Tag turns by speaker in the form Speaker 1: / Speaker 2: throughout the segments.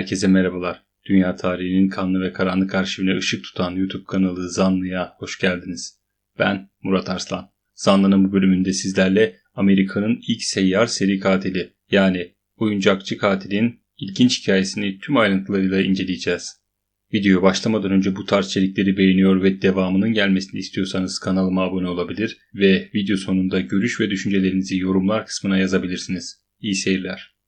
Speaker 1: Herkese merhabalar. Dünya tarihinin kanlı ve karanlık arşivine ışık tutan YouTube kanalı Zanlı'ya hoş geldiniz. Ben Murat Arslan. Zanlı'nın bu bölümünde sizlerle Amerika'nın ilk seyyar seri katili yani oyuncakçı katilin ilginç hikayesini tüm ayrıntılarıyla inceleyeceğiz. Videoya başlamadan önce bu tarz içerikleri beğeniyor ve devamının gelmesini istiyorsanız kanalıma abone olabilir ve video sonunda görüş ve düşüncelerinizi yorumlar kısmına yazabilirsiniz. İyi seyirler.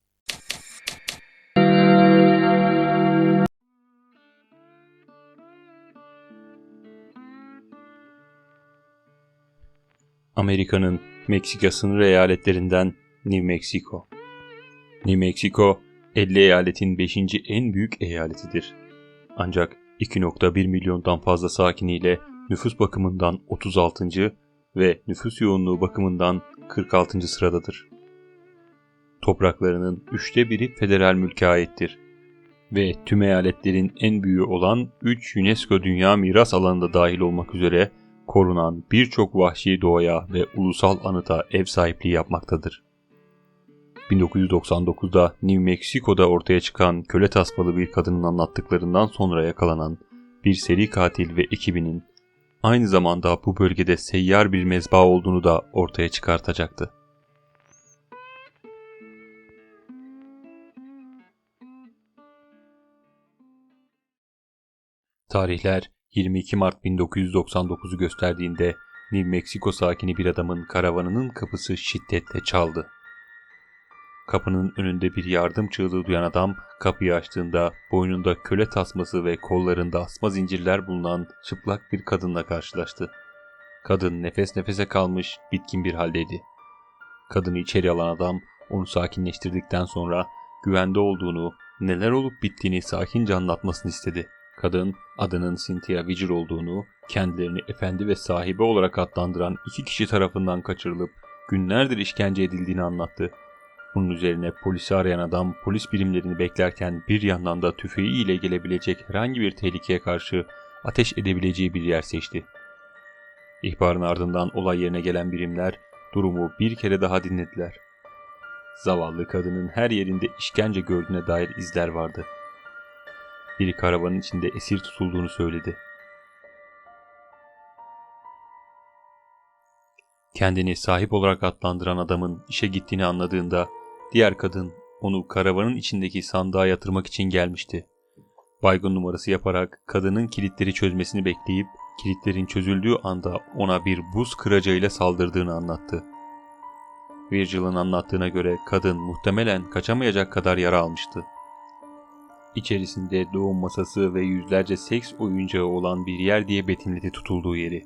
Speaker 1: Amerika'nın Meksika sınır eyaletlerinden New Mexico. New Mexico, 50 eyaletin 5. en büyük eyaletidir. Ancak 2.1 milyondan fazla sakiniyle nüfus bakımından 36. ve nüfus yoğunluğu bakımından 46. sıradadır. Topraklarının üçte biri federal mülke aittir ve tüm eyaletlerin en büyüğü olan 3 UNESCO Dünya Miras alanında dahil olmak üzere korunan birçok vahşi doğaya ve ulusal anıta ev sahipliği yapmaktadır. 1999'da New Mexico'da ortaya çıkan köle tasmalı bir kadının anlattıklarından sonra yakalanan bir seri katil ve ekibinin aynı zamanda bu bölgede seyyar bir mezba olduğunu da ortaya çıkartacaktı. Tarihler 22 Mart 1999'u gösterdiğinde New Mexico sakini bir adamın karavanının kapısı şiddetle çaldı. Kapının önünde bir yardım çığlığı duyan adam kapıyı açtığında boynunda köle tasması ve kollarında asma zincirler bulunan çıplak bir kadınla karşılaştı. Kadın nefes nefese kalmış bitkin bir haldeydi. Kadını içeri alan adam onu sakinleştirdikten sonra güvende olduğunu, neler olup bittiğini sakince anlatmasını istedi. Kadın adının Cynthia Vigil olduğunu, kendilerini efendi ve sahibi olarak adlandıran iki kişi tarafından kaçırılıp günlerdir işkence edildiğini anlattı. Bunun üzerine polisi arayan adam polis birimlerini beklerken bir yandan da tüfeği ile gelebilecek herhangi bir tehlikeye karşı ateş edebileceği bir yer seçti. İhbarın ardından olay yerine gelen birimler durumu bir kere daha dinlediler. Zavallı kadının her yerinde işkence gördüğüne dair izler vardı. Biri karavanın içinde esir tutulduğunu söyledi. Kendini sahip olarak adlandıran adamın işe gittiğini anladığında diğer kadın onu karavanın içindeki sandığa yatırmak için gelmişti. Baygın numarası yaparak kadının kilitleri çözmesini bekleyip kilitlerin çözüldüğü anda ona bir buz kıracağıyla saldırdığını anlattı. Virgil'in anlattığına göre kadın muhtemelen kaçamayacak kadar yara almıştı. İçerisinde doğum masası ve yüzlerce seks oyuncağı olan bir yer diye betimledi tutulduğu yeri.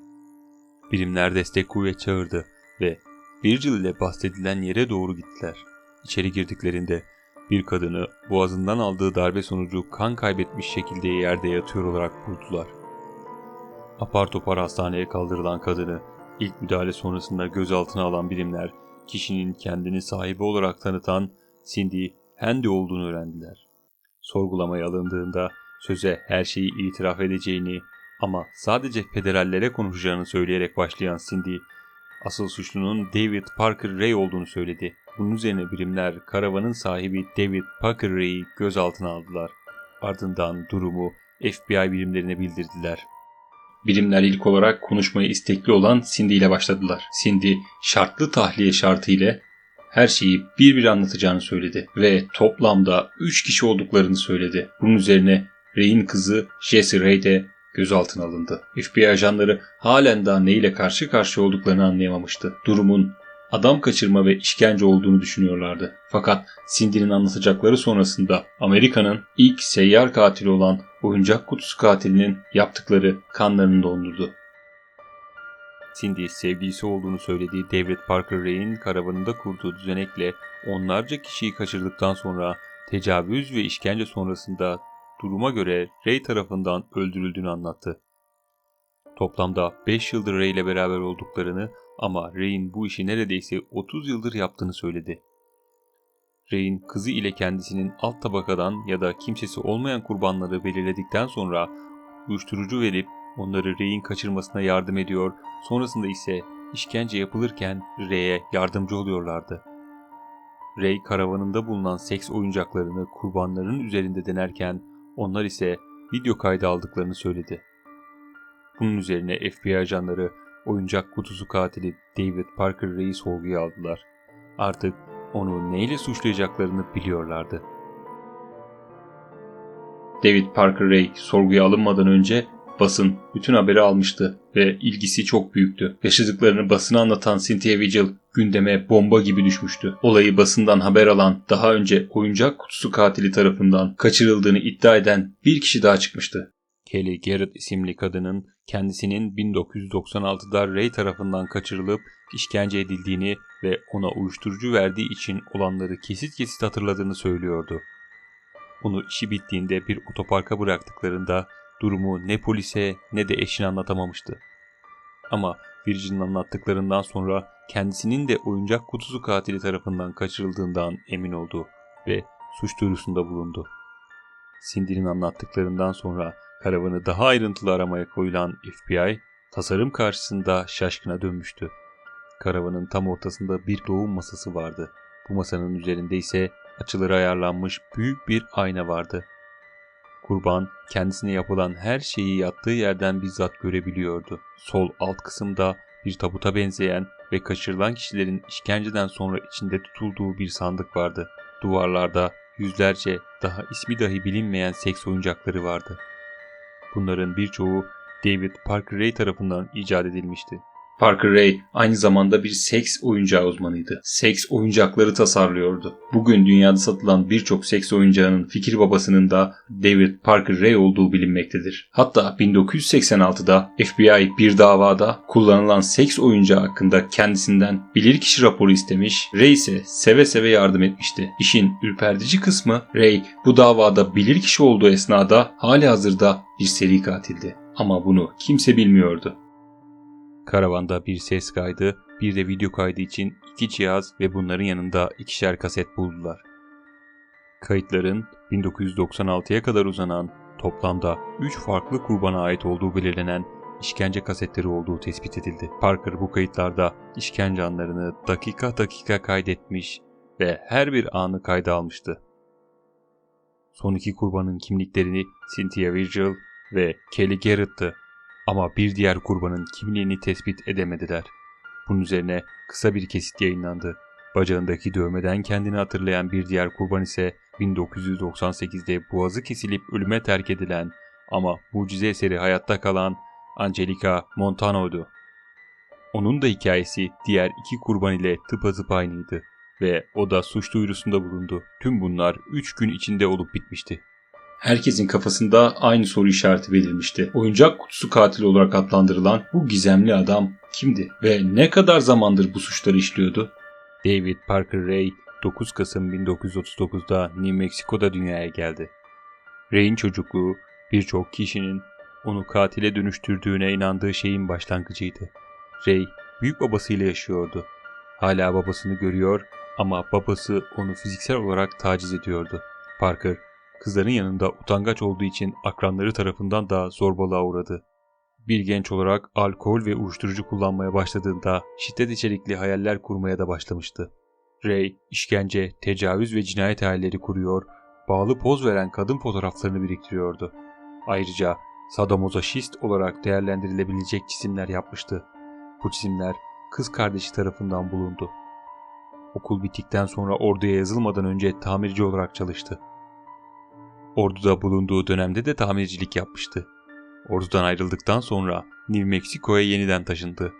Speaker 1: Birimler destek kuvvet çağırdı ve Virgil ile bahsedilen yere doğru gittiler. İçeri girdiklerinde bir kadını boğazından aldığı darbe sonucu kan kaybetmiş şekilde yerde yatıyor olarak buldular. Apar topar hastaneye kaldırılan kadını ilk müdahale sonrasında gözaltına alan birimler kişinin kendini sahibi olarak tanıtan Cindy Handy olduğunu öğrendiler. Sorgulamaya alındığında söze her şeyi itiraf edeceğini ama sadece federallere konuşacağını söyleyerek başlayan Cindy, asıl suçlunun David Parker Ray olduğunu söyledi. Bunun üzerine birimler karavanın sahibi David Parker Ray'i gözaltına aldılar. Ardından durumu FBI birimlerine bildirdiler. Birimler ilk olarak konuşmaya istekli olan Cindy ile başladılar. Cindy şartlı tahliye şartı ile her şeyi bir bir anlatacağını söyledi ve toplamda 3 kişi olduklarını söyledi. Bunun üzerine Ray'in kızı Jessie Ray de gözaltına alındı. FBI ajanları halen daha neyle karşı karşıya olduklarını anlayamamıştı. Durumun adam kaçırma ve işkence olduğunu düşünüyorlardı. Fakat Cindy'nin anlatacakları sonrasında Amerika'nın ilk seyyar katili olan oyuncak kutusu katilinin yaptıkları kanlarını dondurdu. Cindy sevgilisi olduğunu söylediği David Parker Ray'in karavanında kurduğu düzenekle onlarca kişiyi kaçırdıktan sonra tecavüz ve işkence sonrasında duruma göre Ray tarafından öldürüldüğünü anlattı. Toplamda 5 yıldır Ray ile beraber olduklarını ama Ray'in bu işi neredeyse 30 yıldır yaptığını söyledi. Ray'in kızı ile kendisinin alt tabakadan ya da kimsesi olmayan kurbanları belirledikten sonra uyuşturucu verip onları Ray'in kaçırmasına yardım ediyor, sonrasında ise işkence yapılırken Ray'e yardımcı oluyorlardı. Ray karavanında bulunan seks oyuncaklarını kurbanların üzerinde denerken onlar ise video kaydı aldıklarını söyledi. Bunun üzerine FBI ajanları oyuncak kutusu katili David Parker Ray'i sorguya aldılar. Artık onu neyle suçlayacaklarını biliyorlardı. David Parker Ray sorguya alınmadan önce basın bütün haberi almıştı ve ilgisi çok büyüktü. Yaşadıklarını basına anlatan Cynthia Vigil gündeme bomba gibi düşmüştü. Olayı basından haber alan, daha önce oyuncak kutusu katili tarafından kaçırıldığını iddia eden bir kişi daha çıkmıştı. Kelly Garrett isimli kadının kendisinin 1996'da Ray tarafından kaçırılıp işkence edildiğini ve ona uyuşturucu verdiği için olanları kesit kesit hatırladığını söylüyordu. Onu işi bittiğinde bir otoparka bıraktıklarında durumu ne polise ne de eşine anlatamamıştı. Ama Virgin'in anlattıklarından sonra kendisinin de oyuncak kutusu katili tarafından kaçırıldığından emin oldu ve suç duyurusunda bulundu. Cindy'nin anlattıklarından sonra karavanı daha ayrıntılı aramaya koyulan FBI, tasarım karşısında şaşkına dönmüştü. Karavanın tam ortasında bir doğum masası vardı. Bu masanın üzerinde ise açıları ayarlanmış büyük bir ayna vardı. Kurban kendisine yapılan her şeyi yattığı yerden bizzat görebiliyordu. Sol alt kısımda bir tabuta benzeyen ve kaçırılan kişilerin işkenceden sonra içinde tutulduğu bir sandık vardı. Duvarlarda yüzlerce daha ismi dahi bilinmeyen seks oyuncakları vardı. Bunların birçoğu David Parker Ray tarafından icat edilmişti. Parker Ray aynı zamanda bir seks oyuncağı uzmanıydı. Seks oyuncakları tasarlıyordu. Bugün dünyada satılan birçok seks oyuncağının fikir babasının da David Parker Ray olduğu bilinmektedir. Hatta 1986'da FBI bir davada kullanılan seks oyuncağı hakkında kendisinden bilirkişi raporu istemiş, Ray ise seve seve yardım etmişti. İşin ürpertici kısmı Ray bu davada bilirkişi olduğu esnada hali hazırda bir seri katildi. Ama bunu kimse bilmiyordu. Karavanda bir ses kaydı, bir de video kaydı için iki cihaz ve bunların yanında ikişer kaset buldular. Kayıtların 1996'ya kadar uzanan toplamda 3 farklı kurbana ait olduğu belirlenen işkence kasetleri olduğu tespit edildi. Parker bu kayıtlarda işkence anlarını dakika dakika kaydetmiş ve her bir anı kayda almıştı. Son iki kurbanın kimliklerini Cynthia Virgil ve Kelly Garrett'tı ama bir diğer kurbanın kimliğini tespit edemediler. Bunun üzerine kısa bir kesit yayınlandı. Bacağındaki dövmeden kendini hatırlayan bir diğer kurban ise 1998'de boğazı kesilip ölüme terk edilen ama mucize eseri hayatta kalan Angelica Montano'du. Onun da hikayesi diğer iki kurban ile tıpatıp aynıydı ve o da suç duyurusunda bulundu. Tüm bunlar 3 gün içinde olup bitmişti. Herkesin kafasında aynı soru işareti belirmişti. Oyuncak kutusu katili olarak adlandırılan bu gizemli adam kimdi ve ne kadar zamandır bu suçları işliyordu? David Parker Ray 9 Kasım 1939'da New Mexico'da dünyaya geldi. Ray'in çocukluğu birçok kişinin onu katile dönüştürdüğüne inandığı şeyin başlangıcıydı. Ray büyük babasıyla yaşıyordu. Hala babasını görüyor ama babası onu fiziksel olarak taciz ediyordu. Parker Kızların yanında utangaç olduğu için akranları tarafından da zorbalığa uğradı. Bir genç olarak alkol ve uyuşturucu kullanmaya başladığında şiddet içerikli hayaller kurmaya da başlamıştı. Ray, işkence, tecavüz ve cinayet hayalleri kuruyor, bağlı poz veren kadın fotoğraflarını biriktiriyordu. Ayrıca sadomazoşist olarak değerlendirilebilecek çizimler yapmıştı. Bu çizimler kız kardeşi tarafından bulundu. Okul bittikten sonra orduya yazılmadan önce tamirci olarak çalıştı. Orduda bulunduğu dönemde de tamircilik yapmıştı. Ordudan ayrıldıktan sonra New Mexico'ya yeniden taşındı.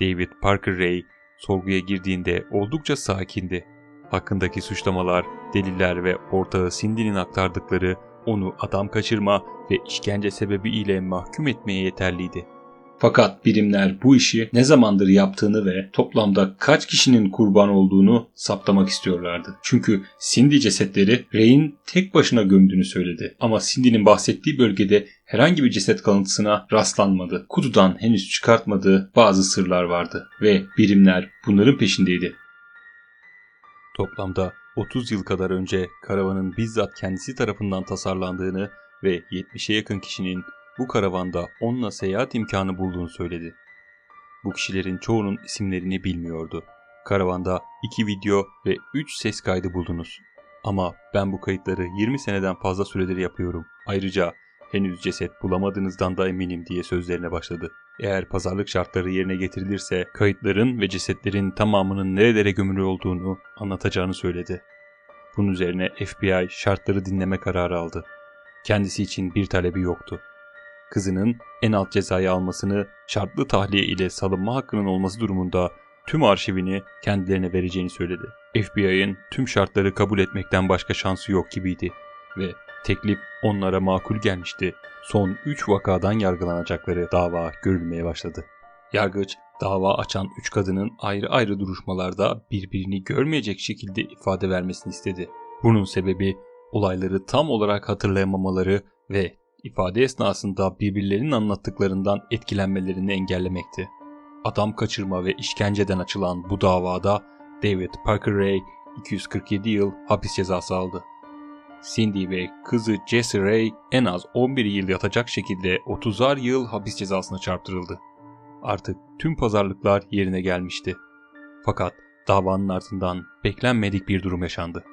Speaker 1: David Parker Ray sorguya girdiğinde oldukça sakindi. Hakkındaki suçlamalar, deliller ve ortağı Cindy'nin aktardıkları onu adam kaçırma ve işkence sebebiyle mahkum etmeye yeterliydi. Fakat birimler bu işi ne zamandır yaptığını ve toplamda kaç kişinin kurban olduğunu saptamak istiyorlardı. Çünkü Cindy cesetleri Ray'in tek başına gömdüğünü söyledi. Ama Cindy'nin bahsettiği bölgede herhangi bir ceset kalıntısına rastlanmadı. Kutudan henüz çıkartmadığı bazı sırlar vardı ve birimler bunların peşindeydi. Toplamda 30 yıl kadar önce karavanın bizzat kendisi tarafından tasarlandığını ve 70'e yakın kişinin bu karavanda onunla seyahat imkanı bulduğunu söyledi. Bu kişilerin çoğunun isimlerini bilmiyordu. Karavanda 2 video ve 3 ses kaydı buldunuz. Ama ben bu kayıtları 20 seneden fazla süredir yapıyorum. Ayrıca henüz ceset bulamadığınızdan da eminim diye sözlerine başladı. Eğer pazarlık şartları yerine getirilirse kayıtların ve cesetlerin tamamının nerelere gömülü olduğunu anlatacağını söyledi. Bunun üzerine FBI şartları dinleme kararı aldı. Kendisi için bir talebi yoktu. Kızının en alt cezayı almasını şartlı tahliye ile salınma hakkının olması durumunda tüm arşivini kendilerine vereceğini söyledi. FBI'ın tüm şartları kabul etmekten başka şansı yok gibiydi ve teklif onlara makul gelmişti. Son 3 vakadan yargılanacakları dava görülmeye başladı. Yargıç dava açan 3 kadının ayrı ayrı duruşmalarda birbirini görmeyecek şekilde ifade vermesini istedi. Bunun sebebi olayları tam olarak hatırlayamamaları ve ifade esnasında birbirlerinin anlattıklarından etkilenmelerini engellemekti. Adam kaçırma ve işkenceden açılan bu davada David Parker Ray 247 yıl hapis cezası aldı. Cindy ve kızı Jessie Ray en az 11 yıl yatacak şekilde 30'ar yıl hapis cezasına çarptırıldı. Artık tüm pazarlıklar yerine gelmişti. Fakat davanın ardından beklenmedik bir durum yaşandı.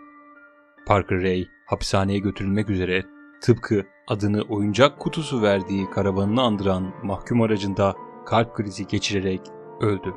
Speaker 1: Parker Ray hapishaneye götürülmek üzere tıpkı adını oyuncak kutusu verdiği karavanını andıran mahkum aracında kalp krizi geçirerek öldü.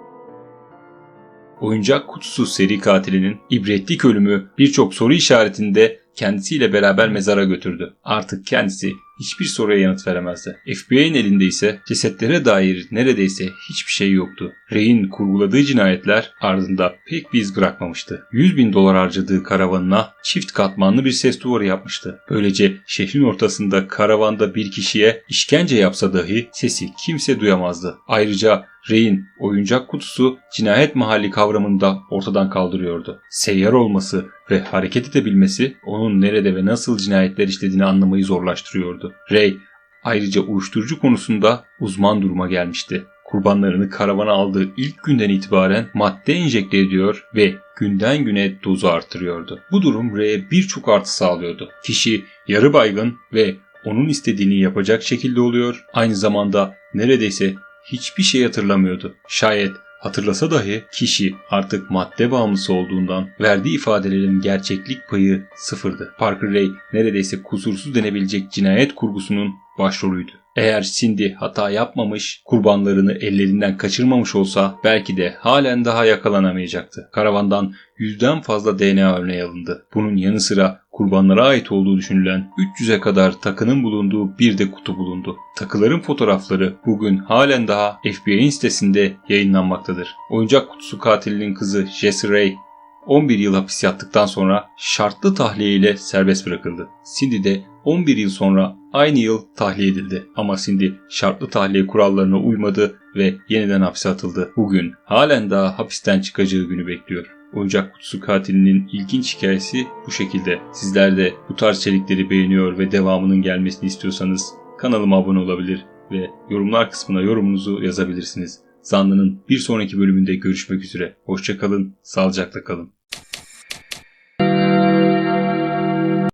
Speaker 1: Oyuncak kutusu seri katilinin ibretlik ölümü birçok soru işaretinde kendisiyle beraber mezara götürdü. Artık kendisi hiçbir soruya yanıt veremezdi. FBI'nin elinde ise cesetlere dair neredeyse hiçbir şey yoktu. Ray'in kurguladığı cinayetler ardında pek bir iz bırakmamıştı. 100 bin dolar harcadığı karavanına çift katmanlı bir ses duvarı yapmıştı. Böylece şehrin ortasında karavanda bir kişiye işkence yapsa dahi sesi kimse duyamazdı. Ayrıca Ray'in oyuncak kutusu cinayet mahalli kavramını da ortadan kaldırıyordu. Seyyar olması ve hareket edebilmesi onun nerede ve nasıl cinayetler işlediğini anlamayı zorlaştırıyordu. Ray ayrıca uyuşturucu konusunda uzman duruma gelmişti. Kurbanlarını karavana aldığı ilk günden itibaren madde enjekte ediyor ve günden güne dozu artırıyordu. Bu durum Ray'e birçok artı sağlıyordu. Kişi yarı baygın ve onun istediğini yapacak şekilde oluyor. Aynı zamanda neredeyse hiçbir şey hatırlamıyordu. Şayet hatırlasa dahi kişi artık madde bağımlısı olduğundan verdiği ifadelerin gerçeklik payı sıfırdı. Parker Ray neredeyse kusursuz denebilecek cinayet kurgusunun başrolüydü. Eğer Cindy hata yapmamış, kurbanlarını ellerinden kaçırmamış olsa belki de halen daha yakalanamayacaktı. Karavandan yüzden fazla DNA örneği alındı. Bunun yanı sıra kurbanlara ait olduğu düşünülen 300'e kadar takının bulunduğu bir de kutu bulundu. Takıların fotoğrafları bugün halen daha FBI'nin sitesinde yayınlanmaktadır. Oyuncak kutusu katilinin kızı Jessie Ray 11 yıl hapis yattıktan sonra şartlı tahliye ile serbest bırakıldı. Cindy de 11 yıl sonra aynı yıl tahliye edildi. Ama Cindy şartlı tahliye kurallarına uymadı ve yeniden hapse atıldı. Bugün halen daha hapisten çıkacağı günü bekliyor. Oyuncak kutusu katilinin ilginç hikayesi bu şekilde. Sizler de bu tarz içerikleri beğeniyor ve devamının gelmesini istiyorsanız kanalıma abone olabilir ve yorumlar kısmına yorumunuzu yazabilirsiniz. Zanlı'nın bir sonraki bölümünde görüşmek üzere. Hoşçakalın, sağlıcakla kalın.